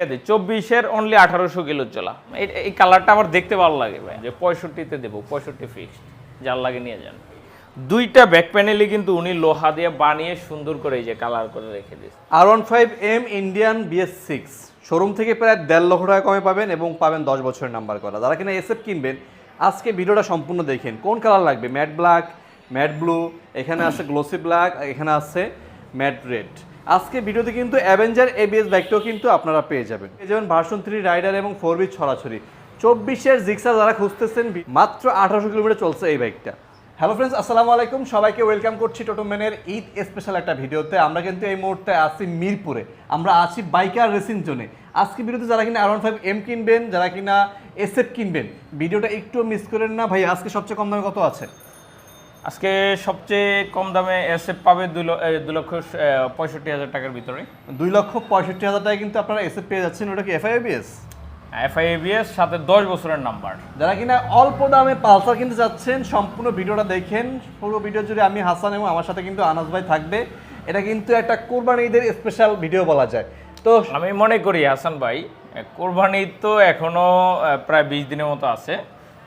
চব্বিশের অনলি আঠারোশো কিলো চলা। এই- কালারটা আমার দেখতে ভালো লাগে ভাই। যে পঁয়ষট্টিতে দেবো, পঁয়ষট্টি ফিক্সড যার লাগে নিয়ে যান। দুইটা ব্যাক প্যানেলই কিন্তু উনি লোহা দিয়ে বানিয়ে সুন্দর করে এই যে কালার করে রেখে দিয়েছে। আর one five M Indian BS six showroom থেকে প্রায় দেড় লক্ষ টাকা কমে পাবেন এবং পাবেন দশ বছরের নাম্বার করা। যারা কিনা এসএফ কিনবেন, আজকে ভিডিওটা সম্পূর্ণ দেখেন। কোন কালার লাগবে? ম্যাট ব্ল্যাক ম্যাট ব্লু এখানে আছে গ্লোসি ব্ল্যাক এখানে আছে ম্যাট রেড আজকে ভিডিওতে কিন্তু অ্যাভেঞ্জার এবিএস বাইকটাও কিন্তু আপনারা পেয়ে যাবেন। পেয়ে যাবেন ভার্সন থ্রি রাইডার এবং ফোর বি ছড়াছড়ি। চব্বিশের জিক্সা যারা খুঁজতেছেন, মাত্র আঠারোশো কিলোমিটার চলছে এই বাইকটা। হ্যালো ফ্রেন্ডস আসসালামু আলাইকুম। সবাইকে ওয়েলকাম করছি টোটোম্যানের ঈদ স্পেশাল একটা ভিডিওতে। আমরা কিন্তু এই মুহূর্তে আছি মিরপুরে। আমরা আছি বাইকার রেসিং জোনে আজকে ভিডিওতে যারা কিনা আর ফাইভ এম কিনবেন, যারা কিনা এসএফ কিনবেন, ভিডিওটা একটু মিস করেন না। ভাই, আজকে সবচেয়ে কম দামে কত আছে? আজকে সবচেয়ে কম দামে এসএফ পাবে দুই লক্ষ পঁয়ষট্টি হাজার টাকার ভিতরে। দুই লক্ষ পঁয়ষট্টি হাজার টাকা কিন্তু আপনারা এসএফ পেয়ে যাচ্ছেন ওটা কি এফআইবিএস এফআইএবিএস সাথে দশ বছরের নাম্বার যারা কিনা অল্প দামে পালসার কিনতে যাচ্ছেন সম্পূর্ণ ভিডিওটা দেখেন। পুরো ভিডিও জুড়ে আমি হাসান এবং আমার সাথে কিন্তু আনাস ভাই থাকবে। এটা কিন্তু একটা কোরবানি ঈদের স্পেশাল ভিডিও বলা যায়। তো আমি মনে করি হাসান ভাই কোরবানি তো এখনও প্রায় বিশ দিনের মতো আছে।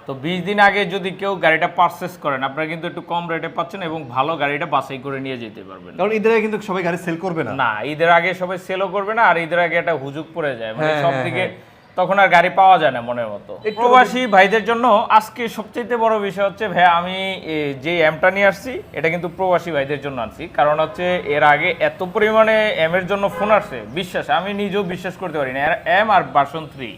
তো বিশ দিন আগে যদি কেউ গাড়িটা পারচেস করেন আপনারা কিন্তু একটু কম রেটে পাচ্ছেন এবং ভালো গাড়িটা বাছাই করে নিয়ে যেতে পারবেন। কারণ ঈদের আগে কিন্তু সবাই গাড়ি সেল করবে না। না ঈদের আগে সবাই সেলও করবে না আর ঈদের আগে একটা হুজুক পড়ে যায়। মানে হ্যাঁ, সব হ্যাঁ, দিকে তখন আর গাড়ি পাওয়া যায় না মনের মতো। প্রবাসী ভাইদের জন্য আজকে সবচেয়ে বড় বিষয় হচ্ছে ভাই আমি যে এমটা নিয়ে আসছি এটা কিন্তু প্রবাসী ভাইদের জন্য আনছি। কারণ হচ্ছে এর আগে এত পরিমাণে এম এর জন্য ফোন আসছে বিশ্বাস আমি নিজেও বিশ্বাস করতে পারি না। এম আর ভার্সন থ্রি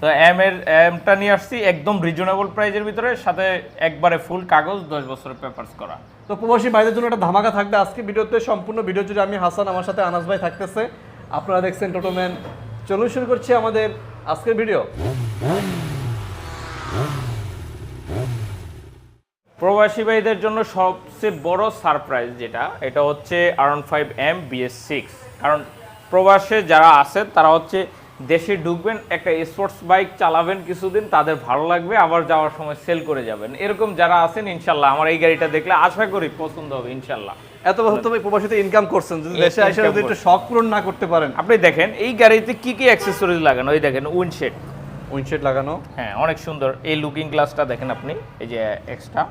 তো এম এর এমটা নিয়ে আসছি একদম রিজনেবল প্রাইজের ভিতরে সাথে একবারে ফুল কাগজ দশ বছরের পেপারস করা। তো প্রবাসী ভাইদের জন্য একটা ধামাকা থাকবে আজকে ভিডিওতে সম্পূর্ণ ভিডিও জুড়ে আমি হাসান আমার সাথে আনাস ভাই থাকতেছে। আপনারা দেখছেন টোটোম্যান চলুন শুরু করছি আমাদের আজকের ভিডিও। প্রবাসী ভাইদের জন্য সবচেয়ে বড় সারপ্রাইজ যেটা এটা হচ্ছে আরন ফাইভ এম বিএস সিক্স কারণ প্রবাসে যারা আছে তারা হচ্ছে দেশে ঢুকবেন একটা স্পোর্টস বাইক চালাবেন কিছুদিন তাদের ভালো লাগবে আবার যাওয়ার সময় সেল করে যাবেন। এরকম যারা আছেন ইনশাল্লাহ আমার এই গাড়িটা দেখলে আশা করি পছন্দ হবে ইনশাল্লাহ। এত বছর তুমি প্রবাসীতে ইনকাম করছেন যদি দেশে এসে যদি একটু শখ পূরণ না করতে পারেন। আপনি দেখেন এই গাড়িতে কি কি অ্যাক্সেসরিজ লাগানো? এই দেখেন উইন্ডশেড উইন্ডশেড লাগানো। হ্যাঁ অনেক সুন্দর। এই লুকিং গ্লাসটা দেখেন আপনি এই যে এক্সট্রা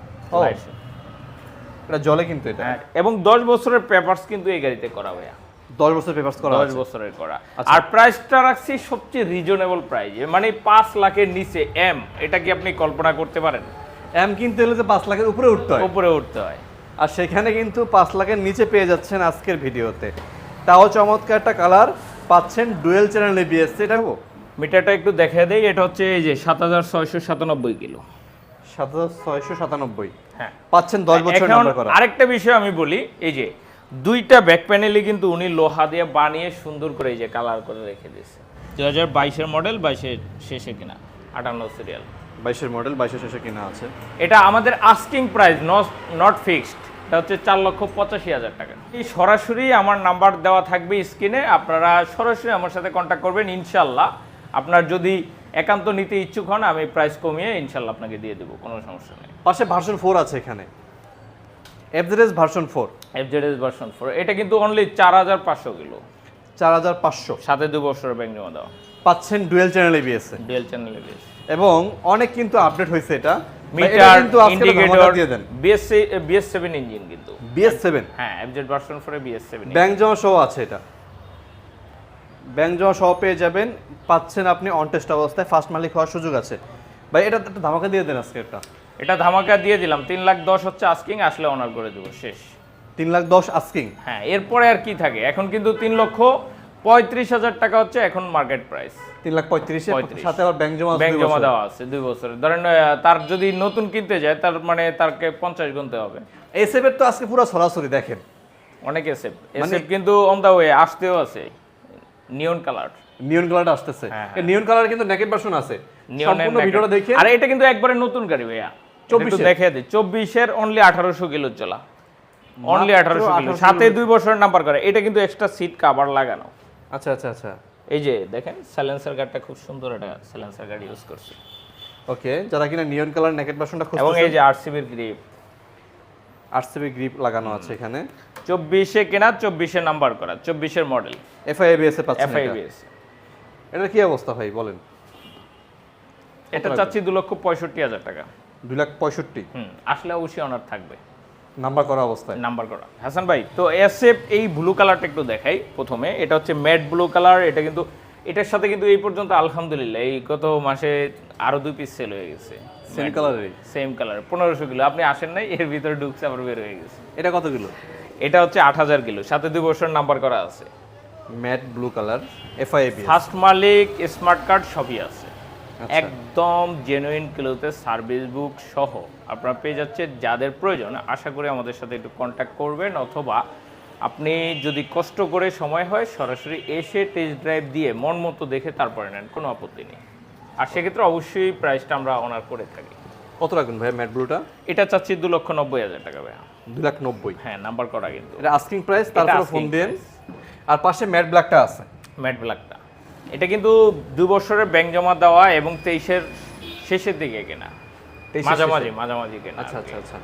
এটা জলে কিন্তু এটা। হ্যাঁ, এবং দশ বছরের পেপারস কিন্তু এই গাড়িতে করা হয় 10 বছর পেপারস করা 10 বছরের করা। আচ্ছা। আর প্রাইসটা রাখছি সবচেয়ে রিজনেবল মানে লাখের নিচে। এম এটা কি আপনি কল্পনা করতে পারেন? এম কিনতে হলে তো লাখের উপরে উঠতে হয়। উপরে উঠতে হয়। আর সেখানে কিন্তু লাখের নিচে পেয়ে যাচ্ছেন আজকের ভিডিওতে। তাও চমৎকার একটা কালার পাচ্ছেন ডুয়েল চ্যানেল এবিএস এটা হব? মিটারটা একটু দেখা দেয় এটা হচ্ছে এই যে 7697 কিলো। 7697 হ্যাঁ। পাচ্ছেন 10 হ্যাঁ, বছর আরেকটা বিষয় আমি বলি এই যে দুইটা ব্যাক প্যানেলই কিন্তু উনি লোহা দিয়ে বানিয়ে সুন্দর করে এই যে কালার করে রেখে দিয়েছে। দু হাজার বাইশের মডেল বাইশের শেষে কিনা আটান্ন সিরিয়াল বাইশের মডেল বাইশের শেষে কিনা আছে। এটা আমাদের আস্কিং প্রাইস নট ফিক্সড এটা হচ্ছে চার লক্ষ পঁচাশি হাজার টাকা। এই সরাসরি আমার নাম্বার দেওয়া থাকবে স্ক্রিনে আপনারা সরাসরি আমার সাথে কন্ট্যাক্ট করবেন ইনশাল্লাহ। আপনার যদি একান্ত নিতে ইচ্ছুক হন আমি প্রাইস কমিয়ে ইনশাল্লাহ আপনাকে দিয়ে দেবো কোনো সমস্যা নেই। পাশে ভার্সন ফোর আছে এখানে। FZS version four FZS version four এটা কিন্তু অনলি চার হাজার পাঁচশো কিলো। চার হাজার পাঁচশো। সাথে দু বছরের ব্যাংক জমা দেওয়া। পাচ্ছেন ডুয়েল চ্যানেল এবিএস ডিএল চ্যানেলে বেশ এবং অনেক কিন্তু আপডেট হয়েছে এটা। মিটার কিন্তু ইন্ডিকেটর দিয়ে দেন। বিএস বিএস সেভেন ইঞ্জিন কিন্তু। বিএস সেভেন হ্যাঁ এফজেড ভার্সন ফোরে বিএস সেভেন ব্যাংক জমা সহ আছে এটা। ব্যাংক জমা সহ পেয়ে যাবেন। পাচ্ছেন আপনি অন টেস্ট অবস্থায়। ফার্স্ট মালিক হওয়ার সুযোগ আছে। ভাই এটা একটা ধামাকা দিয়ে দেন আজকে এটা এটা ধামাকা দিয়ে দিলাম তিন লাখ দশ হচ্ছে আস্কিং আসলে অনার করে দেবো শেষ। তিন লাখ দশ আস্কিং হ্যাঁ এরপরে আর কি থাকে? এখন কিন্তু তিন লক্ষ পঁয়ত্রিশ হাজার টাকা হচ্ছে এখন মার্কেট প্রাইস তিন লাখ পঁয়ত্রিশ 35 সাথে আবার ব্যাংক জমা ব্যাংক জমা দেওয়া আছে দুই বছরের ধরেন তার যদি নতুন কিনতে যায় তার মানে তারকে পঞ্চাশ গুনতে হবে। এসএফ এর তো আজকে পুরো সরাসরি দেখেন। অনেক এসএফ মানে এসএফ কিন্তু অন দা ওয়ে আসতেও আছে। নিয়ন কালার নিয়ন কালার আসতেছে। হ্যাঁ, নিয়ন কালার কিন্তু নেকেট ভার্সন আছে। সম্পূর্ণ ভিডিওটা দেখে আর এটা কিন্তু একবারে নতুন গাড়ি ভাইয়া। 24 24 এর? দেখে দিই। চব্বিশের অনলি আঠারোশো কিলো চলা অনলি মাত্র আঠারোশো কিলো সাথে দুই বছরের নাম্বার করে। এটা কিন্তু এক্সট্রা সিট কাভার লাগানো। আচ্ছা আচ্ছা আচ্ছা। এই যে দেখেন সাইলেন্সার গার্ডটা খুব সুন্দর একটা সাইলেন্সার গার্ড ইউজ করছে। ওকে যারা কিনা নিয়ন কালার নেকেট ভার্সনটা খুব এবং এই যে আরসিবির গ্রিপ আরসিবি গ্রিপ লাগানো আছে এখানে। চব্বিশে কেনা চব্বিশে নাম্বার করা। চব্বিশের মডেল এফআইএবিএস এ পাচ্ছেন এটা। এফআইবিএস এটার কি অবস্থা ভাই বলেন? এটা চাচ্ছি দু লক্ষ পঁয়ষট্টি হাজার টাকা। দুই লাখ পঁয়ষট্টি? হুম আসলে অবশ্যই অনার থাকবে। নাম্বার করা অবস্থায়? নাম্বার করা। হাসান ভাই তো এসএফ এই ব্লু কালারটা একটু দেখাই প্রথমে। এটা হচ্ছে ম্যাট ব্লু কালার এটা কিন্তু এটার সাথে কিন্তু এই পর্যন্ত আলহামদুলিল্লাহ এই গত মাসে আরও দুই পিস সেল হয়ে গেছে। সেম কালারেরই সেম কালার পনেরোশো কিলো। আপনি আসেন নাই এর ভিতরে ঢুকছে আবার বের হয়ে গেছে। এটা কত কিলো? এটা হচ্ছে আট হাজার কিলো সাথে দুই বছর নাম্বার করা আছে। Matte blue colour FIAB first মালিক স্মার্ট কার্ড সবই আছে। আচ্ছা। একদম জেনুইন কিলোতে সার্ভিস বুক সহ আপনারা পেয়ে যাচ্ছে যাদের প্রয়োজন আশা করি আমাদের সাথে একটু কন্ট্যাক্ট করবেন অথবা আপনি যদি কষ্ট করে সময় হয় সরাসরি এসে টেস্ট ড্রাইভ দিয়ে মন মতো দেখে তারপরে নেন কোনো আপত্তি নেই। আর সেক্ষেত্রে অবশ্যই প্রাইসটা আমরা অনার করে থাকি। কত রাখবেন ভাই ম্যাট ব্লুটা? এটা চাচ্ছি দু লক্ষ নব্বই হাজার টাকা ভাইয়া। দু লাখ নব্বই। হ্যাঁ নাম্বার করা কিন্তু। এটা আস্কিং প্রাইস তারপরে ফোন দেন। আর পাশে ম্যাট ব্ল্যাকটা আছে। ম্যাট ব্ল্যাকটা। এটা কিন্তু দু বছরের ব্যাংক জমা দেওয়া এবং তেইশের শেষের দিকে কেনা। মাঝামাঝি মাঝামাঝি কেনা আচ্ছা আচ্ছা আচ্ছা।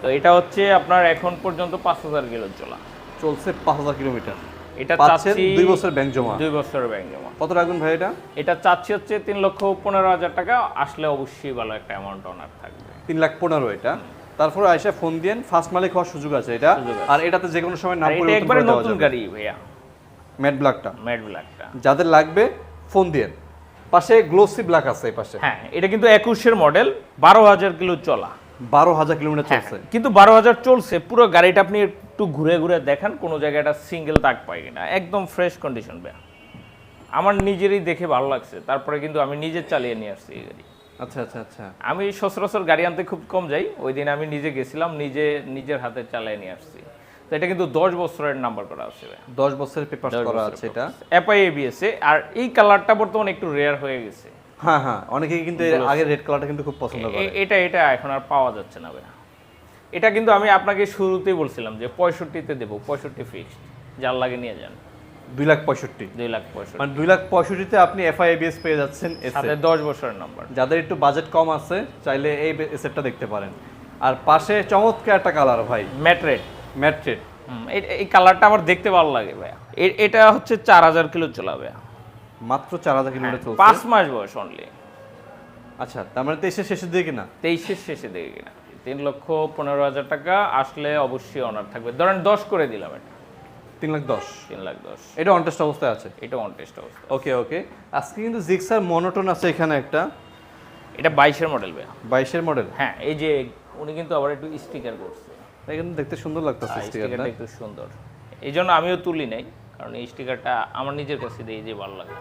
তো এটা হচ্ছে আপনার এখন পর্যন্ত পাঁচ হাজার কিলো চলা। চলছে পাঁচ হাজার কিলোমিটার। এটা চাচ্ছি দুই বছর ব্যাংক জমা। দুই বছরের ব্যাংক জমা। কত রাখবেন ভাই এটা? এটা চাচ্ছি হচ্ছে তিন লক্ষ পনেরো হাজার টাকা। আসলে অবশ্যই ভালো একটা অ্যামাউন্ট অনার থাকবে। তিন লাখ পনেরো এটা। তারপরে আইসা ফোন দিয়েন ফার্স্ট মালিক হওয়ার সুযোগ আছে এটা। আর এটাতে যে কোনো সময় নাম এটা পরিবর্তন একবারে করে দেওয়া নতুন গাড়ি ভাইয়া। ম্যাট ব্ল্যাকটা ম্যাট ব্ল্যাকটা যাদের লাগবে ফোন দিয়েন। পাশে গ্লোসি ব্ল্যাক আছে এই পাশে। হ্যাঁ এটা কিন্তু একুশের মডেল বারো হাজার কিলো চলা। বারো হাজার কিলোমিটার চলছে। কিন্তু বারো হাজার চলছে পুরো গাড়িটা আপনি একটু ঘুরে ঘুরে দেখান কোনো জায়গায় একটা সিঙ্গেল দাগ পাই কিনা। একদম ফ্রেশ কন্ডিশন ভাইয়া। আমার নিজেরই দেখে ভালো লাগছে তারপরে কিন্তু আমি নিজে চালিয়ে নিয়ে আসছি এই গাড়ি। আচ্ছা আচ্ছা আচ্ছা। আমি সচরাচর গাড়ি আনতে খুব কম যাই। ওই দিন আমি নিজে গেছিলাম নিজে নিজের হাতে চালিয়ে নিয়ে আসছি। তো এটা কিন্তু দশ বছরের নাম্বার করা আছে দশ বছরের পেপার করা আছে এটা। এফআই এবিএসে আর এই কালারটা বর্তমানে একটু রেয়ার হয়ে গেছে। হ্যাঁ হ্যাঁ অনেকেই কিন্তু আগের রেড কালারটা কিন্তু খুব পছন্দ করে। এটা এটা এখন আর পাওয়া যাচ্ছে না ভাইয়া এটা কিন্তু আমি আপনাকে শুরুতেই বলছিলাম যে পঁয়ষট্টিতে দেবো পঁয়ষট্টি ফিক্সড যার লাগে নিয়ে যান। দুই লাখ পঁয়ষট্টি। দুই লাখ পঁয়ষট্টি। মানে দুই লাখ পঁয়ষট্টিতে আপনি এফআইএবিএস পেয়ে যাচ্ছেন সাথে দশ বছরের নাম্বার যাদের একটু বাজেট কম আছে চাইলে এই সেটটা দেখতে পারেন। আর পাশে চমৎকার একটা কালার ভাই। ম্যাট্রেট ম্যাট্রেট এই কালারটা আমার দেখতে ভালো লাগে ভাইয়া। এটা হচ্ছে চার হাজার কিলো চলা ভাইয়া। মাত্র চার হাজার কিলোমিটার চলছে? পাঁচ মাস বয়স অনলি আচ্ছা তার মানে তেইশের শেষের দিকে না তেইশের শেষে দিকে কিনা। তিন লক্ষ পনেরো হাজার টাকা আসলে অবশ্যই অনার থাকবে। ধরেন দশ করে দিলাম এটা। তিন লাখ দশ। তিন লাখ দশ। এটা অনটেস্ট অবস্থায় আছে? এটা অন টেস্ট অবস্থা ওকে ওকে আজকে কিন্তু জিক্সার মনোটন আছে এখানে একটা। এটা বাইশের মডেল ভাইয়া। বাইশের মডেল হ্যাঁ এই যে উনি কিন্তু আবার একটু স্টিকার করছে। এটা কিন্তু দেখতে সুন্দর লাগতেছে স্টিকারটা স্টিকারটা একটু সুন্দর। এই জন্য আমিও তুলি নাই কারণ এই স্টিকারটা আমার নিজের কাছে দিয়ে যে ভালো লাগে।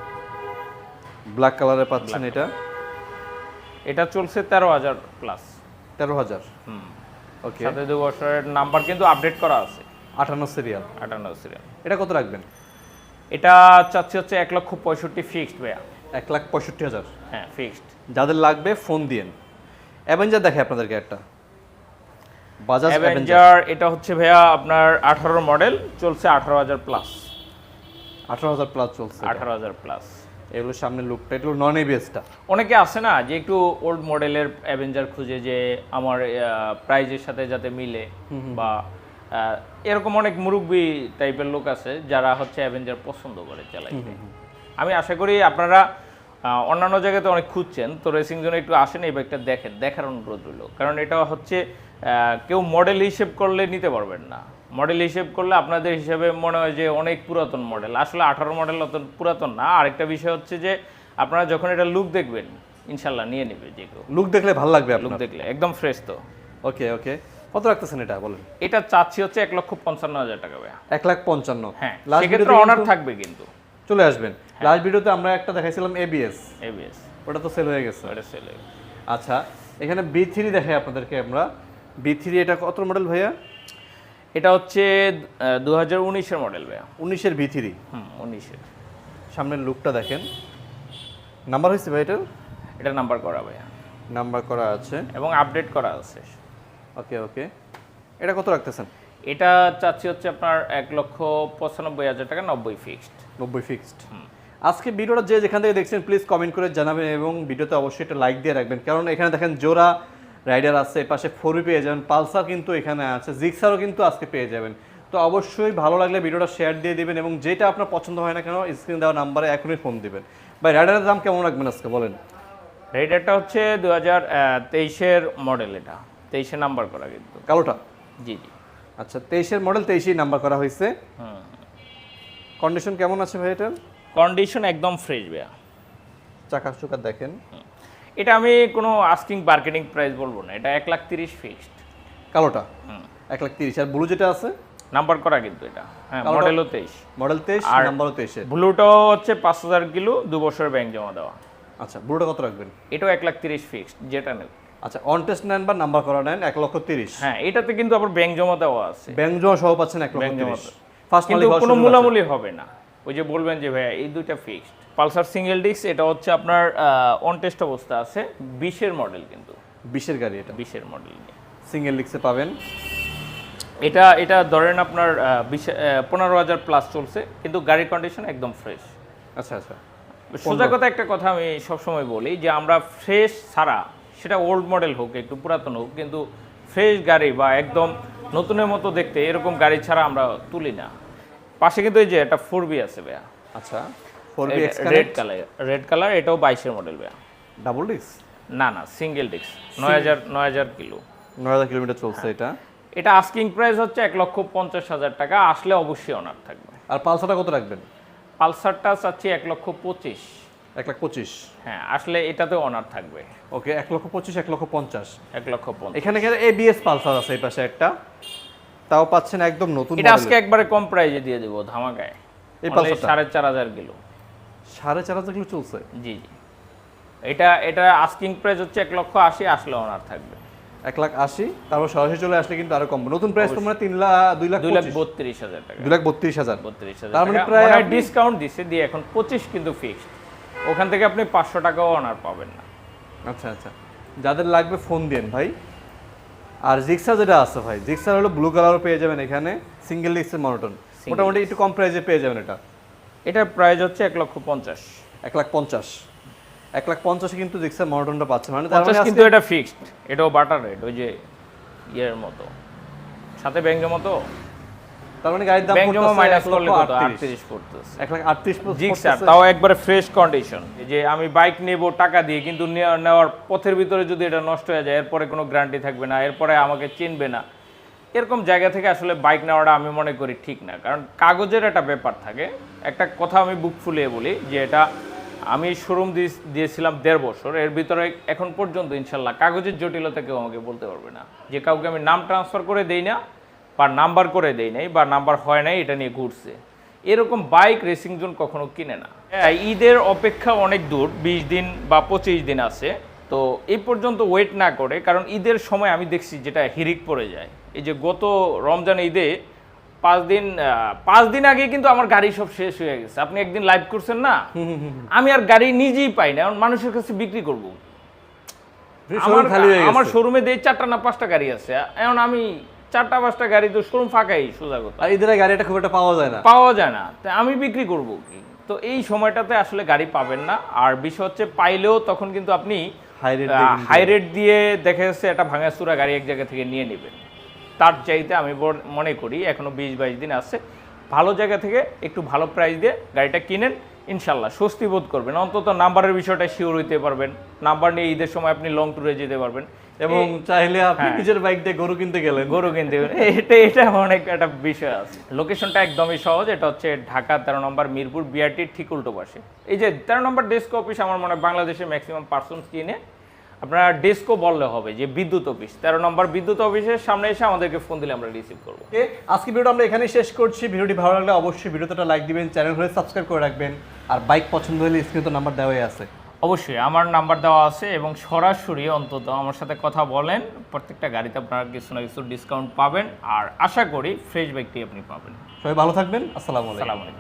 ব্ল্যাক কালারে পাচ্ছেন এটা? এটা চলছে তেরো হাজার প্লাস তেরো হাজার। হুম। ওকে সাথে দু বছরের নাম্বার কিন্তু আপডেট করা আছে। আটান্ন সিরিয়াল আটান্ন সিরিয়াল এটা কত রাখবেন? এটা চাচ্ছি হচ্ছে এক লক্ষ পঁয়ষট্টি ফিক্সড ভাইয়া। এক লাখ পঁয়ষট্টি হাজার। হ্যাঁ ফিক্সড যাদের লাগবে ফোন দিয়েন। অ্যাভেঞ্জার দেখে আপনাদেরকে একটা। বাজাজ অ্যাভেঞ্জার এটা হচ্ছে ভাইয়া আপনার আঠারো মডেল চলছে আঠারো হাজার প্লাস আঠারো হাজার প্লাস চলছে আঠারো হাজার প্লাস এগুলো সামনে লুকটা এগুলো নন এবিএসটা অনেকে আছে না যে একটু ওল্ড মডেলের অ্যাভেঞ্জার খুঁজে যে আমার প্রাইজের সাথে যাতে মিলে বা এরকম অনেক মুরব্বী টাইপের লোক আছে যারা হচ্ছে অ্যাভেঞ্জার পছন্দ করে চালাইতে। আমি আশা করি আপনারা অন্যান্য জায়গাতে অনেক খুঁজছেন তো রেসিং জোনে একটু আসেন এই বাইকটা দেখেন দেখার অনুরোধ রইল। কারণ এটা হচ্ছে কেউ মডেল হিসেব করলে নিতে পারবেন না। মডেল হিসেব করলে আপনাদের হিসেবে মনে হয় যে অনেক পুরাতন মডেল আসলে আঠারো মডেল অত পুরাতন না। আরেকটা বিষয় হচ্ছে যে আপনারা যখন এটা লুক দেখবেন ইনশাল্লাহ নিয়ে নেবে যে কেউ। লুক দেখলে ভালো লাগবে লুক দেখলে একদম ফ্রেশ তো। ওকে ওকে কত রাখতেছেন এটা বলেন? এটা চাচ্ছি হচ্ছে এক লক্ষ পঞ্চান্ন হাজার টাকা ভাইয়া। এক লাখ পঞ্চান্ন। হ্যাঁ সেক্ষেত্রে অনার থাকবে কিন্তু। চলে আসবেন। লাস্ট ভিডিওতে আমরা একটা দেখাইছিলাম এবিএস এবিএস ওটা তো সেল হয়ে গেছে। ওটা সেলে আচ্ছা এখানে বি থ্রি দেখাই আপনাদেরকে আমরা। বি থ্রি এটা কত মডেল ভাইয়া? এটা হচ্ছে দু হাজার উনিশের মডেল ভাইয়া। উনিশের বি থ্রি হুম উনিশের। সামনের লুকটা দেখেন। নাম্বার হয়েছে ভাই এটার? এটা নাম্বার করা ভাইয়া। নাম্বার করা আছে। এবং আপডেট করা আছে। ওকে ওকে। এটা কত রাখতেছেন? এটা চাচ্ছি হচ্ছে আপনার এক লক্ষ পঁচানব্বই হাজার টাকা নব্বই ফিক্সড নব্বই ফিক্সড আজকে ভিডিওটা যে যেখান থেকে দেখছেন প্লিজ কমেন্ট করে জানাবেন এবং ভিডিওতে অবশ্যই একটা লাইক দিয়ে রাখবেন। কারণ এখানে দেখেন জোড়া রাইডার আছে পাশে ফোরই পেয়ে যাবেন পালসার কিন্তু এখানে আছে জিক্সারও কিন্তু আজকে পেয়ে যাবেন। তো অবশ্যই ভালো লাগলে ভিডিওটা শেয়ার দিয়ে দেবেন এবং যেটা আপনার পছন্দ হয় না কেন স্ক্রিন দেওয়া নাম্বারে এখনই ফোন দিবেন। ভাই রাইডারের দাম কেমন রাখবেন আজকে বলেন? রেডারটা হচ্ছে দু হাজার তেইশের মডেল এটা। তেইশে নাম্বার করা কিন্তু। কালোটা? জি জি। আচ্ছা তেইশের মডেল তেইশেই নাম্বার করা হয়েছে। কন্ডিশন কেমন আছে ভাই এটার? কন্ডিশন একদম ফ্রেশ ভাইয়া। চাকা চুকা দেখেন। এটা আমি কোনো আস্কিং মার্কেটিং প্রাইস বলব না এটা এক লাখ তিরিশ ফিক্সড কালোটা? হুম। এক লাখ তিরিশ। আর ব্লু যেটা আছে? নাম্বার করা কিন্তু এটা। হ্যাঁ মডেলও তেইশ। মডেল তেইশ আর- নাম্বারও তেইশে ব্লুটাও হচ্ছে পাঁচ হাজার কিলো দু বছরের ব্যাংক জমা দেওয়া। আচ্ছা ব্লুটা কত রাখবেন? এটাও এক লাখ তিরিশ ফিক্সড যেটা নেবে। আচ্ছা অন টেস্ট নেন বা নাম্বার করা নেন এক লক্ষ তিরিশ। হ্যাঁ এটাতে কিন্তু আবার ব্যাংক জমা দেওয়া আছে। ব্যাংক জমা সহ পাচ্ছেন এক লক্ষ তিরিশ। ফার্স্ট কিন্তু কোনো মূলামূলি হবে না। ওই যে বলবেন যে ভাইয়া এই দুইটা ফিক্সড পালসার সিঙ্গেল ডিস্ক এটা হচ্ছে আপনার অন টেস্ট অবস্থা আছে। বিশের মডেল কিন্তু। বিশের গাড়ি এটা। বিশের মডেল সিঙ্গেল লিক্সে পাবেন। এটা এটা ধরেন আপনার বিশ পনেরো হাজার প্লাস চলছে কিন্তু গাড়ির কন্ডিশন একদম ফ্রেশ আচ্ছা আচ্ছা। সোজা কথা একটা কথা আমি সবসময় বলি যে আমরা ফ্রেশ ছাড়া সেটা ওল্ড মডেল হোক একটু পুরাতন হোক কিন্তু ফ্রেশ গাড়ি বা একদম নতুনের মতো দেখতে এরকম গাড়ি ছাড়া আমরা তুলি না। পাশে কিন্তু এই যে একটা ফোর বি আছে ভাইয়া। আচ্ছা four B red colour red colour এটাও বাইশের মডেল ভাইয়া। ডাবল ডিস্ক না না সিঙ্গেল ডিস্ক নয় হাজার নয় হাজার কিলো। নয় হাজার কিলোমিটার চলছে এটা? এটা আস্কিং প্রাইস হচ্ছে এক লক্ষ পঞ্চাশ হাজার টাকা আসলে অবশ্যই অনার থাকবে। আর পালসারটা কত রাখবেন? পালসারটা চাচ্ছি এক লক্ষ পঁচিশ। এক লাখ পঁচিশ। হ্যাঁ আসলে এটাতে অনার থাকবে। ওকে এক লক্ষ পঁচিশ এক লক্ষ পঞ্চাশ। এক লক্ষ পঞ্চাশ। এখানে এবিএস পালসার আছে এই পাশে একটা। তাও পাচ্ছেন একদম নতুন এটা আজকে একবারে কম প্রাইজে দিয়ে দেবো ধামাকায়। এই পালসারটা? সাড়ে চার হাজার কিলো। সাড়ে চার হাজার কিলো চলছে? জি জি। এটা এটা আস্কিং প্রাইস হচ্ছে এক লক্ষ আশি আসলে অনার থাকবে। এক লাখ আশি তারপর সরাসরি চলে আসলে কিন্তু আরও কম নতুন প্রাইস তো মানে তিন লাখ দুই লাখ দুই লাখ বত্রিশ হাজার টাকা। দুই লাখ বত্রিশ হাজার। বত্রিশ হাজার তার মানে প্রায় ডিসকাউন্ট দিছে দিয়ে এখন পঁচিশ কিন্তু ফিক্সড ওখান থেকে আপনি পাঁচশো টাকাও অনার পাবেন না। আচ্ছা আচ্ছা। যাদের লাগবে ফোন দিন ভাই। আর জিক্সা যেটা আছে ভাই জিক্সার হলো ব্লু কালারও পেয়ে যাবেন এখানে সিঙ্গেল ডিস্কের মনোটন মোটামুটি একটু কম প্রাইসে পেয়ে যাবেন এটা। এটার প্রাইস হচ্ছে এক লক্ষ পঞ্চাশ। এক লাখ পঞ্চাশ। এক লাখ পঞ্চাশে কিন্তু জিক্সার মনোটনটা পাচ্ছে। মানে মানে কিন্তু এটা ফিক্সড এটাও বাটার রেট ওই যে ইয়ের মতো। সাথে ব্যাংক জমা তো তার মানে গাড়ির দাম ব্যাংক জমা মাইনাস করলে কত? আটত্রিশ। আটত্রিশ পড়তেছে। এক লাখ আটত্রিশ জি স্যার তাও একবারে ফ্রেশ কন্ডিশন যে আমি বাইক নেব টাকা দিয়ে কিন্তু নেওয়ার পথের ভিতরে যদি এটা নষ্ট হয়ে যায় এরপরে কোনো গ্যারান্টি থাকবে না এরপরে আমাকে চিনবে না। এরকম জায়গা থেকে আসলে বাইক নেওয়াটা আমি মনে করি ঠিক না। কারণ কাগজের একটা ব্যাপার থাকে। একটা কথা আমি বুক ফুলিয়ে বলি যে এটা আমি শোরুম দিয়েছিলাম দেড় বছর। এর ভিতরে এখন পর্যন্ত ইনশাল্লাহ কাগজের জটিলতা কেউ আমাকে বলতে পারবে না। যে কাউকে আমি নাম ট্রান্সফার করে দেই না বা নাম্বার করে দেয় নাই বা নাম্বার হয় নাই এটা নিয়ে ঘুরছে। এরকম বাইক রেসিং জোন কখনো কিনে না। হ্যাঁ, ঈদের অপেক্ষা অনেক দূর বিশ দিন বা পঁচিশ দিন আছে। তো এই পর্যন্ত ওয়েট না করে কারণ ঈদের সময় আমি দেখছি যেটা হিরিক পড়ে যায়। এই যে গত রমজান ঈদে পাঁচ দিন পাঁচ দিন আগে কিন্তু আমার গাড়ি সব শেষ হয়ে গেছে। আপনি একদিন লাইভ করছেন না? আমি আর গাড়ি নিজেই পাই না এখন মানুষের কাছে বিক্রি করব। আমার শোরুমে দিয়ে চারটা না পাঁচটা গাড়ি আছে। এখন আমি চারটা পাঁচটা গাড়ি তো শোরুম ফাঁকাই সোজা কথা। আর ঈদের গাড়িটা খুব একটা পাওয়া যায় না। পাওয়া যায় না। তা আমি বিক্রি করব কি? তো এই সময়টাতে আসলে গাড়ি পাবেন না। আর বিষয় হচ্ছে পাইলেও তখন কিন্তু আপনি হাই রেট দিয়ে দেখা যাচ্ছে একটা ভাঙা ভাঙাচুরা গাড়ি এক জায়গা থেকে নিয়ে নেবেন। তার চাইতে আমি মনে করি এখনও বিশ বাইশ দিন আছে। ভালো জায়গা থেকে একটু ভালো প্রাইস দিয়ে গাড়িটা কিনেন। ইনশাল্লাহ স্বস্তি বোধ করবেন। অন্তত নাম্বারের বিষয়টা শিওর হইতে পারবেন। নাম্বার নিয়ে ঈদের সময় আপনি লং ট্যুরে যেতে পারবেন। এবং চাইলে আপনি হ্যাঁ। নিজের বাইক দিয়ে গরু কিনতে গেলেন। গরু কিনতে এটা এটা অনেক একটা বিষয় আছে। লোকেশনটা একদমই সহজ। এটা হচ্ছে ঢাকা তেরো নম্বর মিরপুর বিআরটির ঠিক উল্টো পাশে। এই যে তেরো নম্বর ডেস্ক অফিস আমার মনে হয় বাংলাদেশের ম্যাক্সিমাম পার্সন চিনে আপনারা ডেস্কও বললে হবে যে বিদ্যুৎ অফিস। তেরো নম্বর বিদ্যুৎ অফিসের সামনে এসে আমাদেরকে ফোন দিলে আমরা রিসিভ করব। আজকে ভিডিওটা আমরা এখানেই শেষ করছি। ভিডিওটি ভালো লাগলে অবশ্যই ভিডিওটা লাইক দিবেন চ্যানেল হলে সাবস্ক্রাইব করে রাখবেন। আর বাইক পছন্দ হলে স্ক্রিনে তো নাম্বার দেওয়াই আছে। অবশ্যই আমার নাম্বার দেওয়া আছে এবং সরাসরি অন্তত আমার সাথে কথা বলেন। প্রত্যেকটা গাড়িতে আপনারা কিছু না কিছু ডিসকাউন্ট পাবেন। আর আশা করি ফ্রেশ বাইকটি আপনি পাবেন। সবাই ভালো থাকবেন। আসসালামু আলাইকুম।